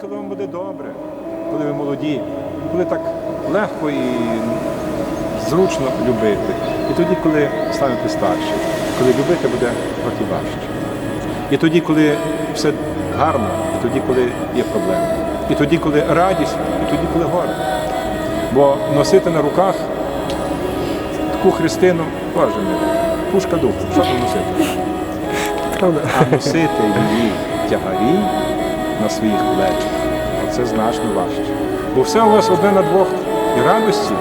коли вам буде добре, коли ви молоді, коли так легко і зручно любити. І тоді, коли станете старші, коли любити буде трохи важче. І тоді, коли все гарно, і тоді, коли є проблеми. І тоді, коли радість, і тоді, коли горе. Бо носити на руках таку Христину, Боже мій, пушка духу, що там носити? Правда? А носити її тягарі на своїх плечах, це значно важче. Бо все у вас одне на двох і радості,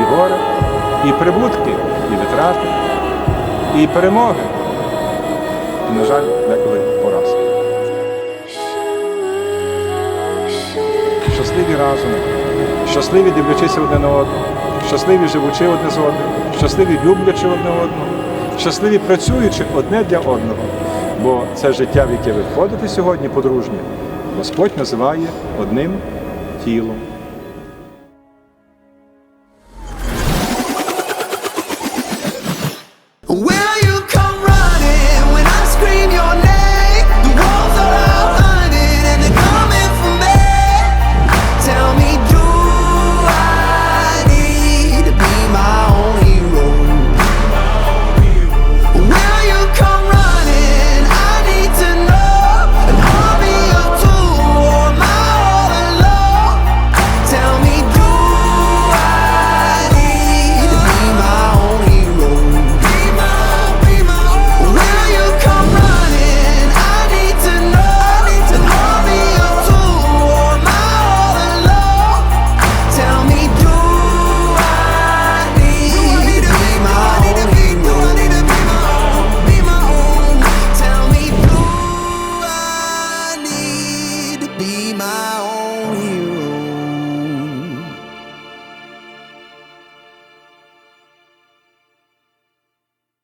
і горе, і прибутки, і витрати, і перемоги. І, на жаль, деколи поразки. Щасливі разом, щасливі дивлячися одне на одного, щасливі живучи одне з одним, щасливі люблячи одне одного, щасливі працюючи одне для одного. Бо це життя, в яке ви входите сьогодні, подружнє, Господь називає одним тілом.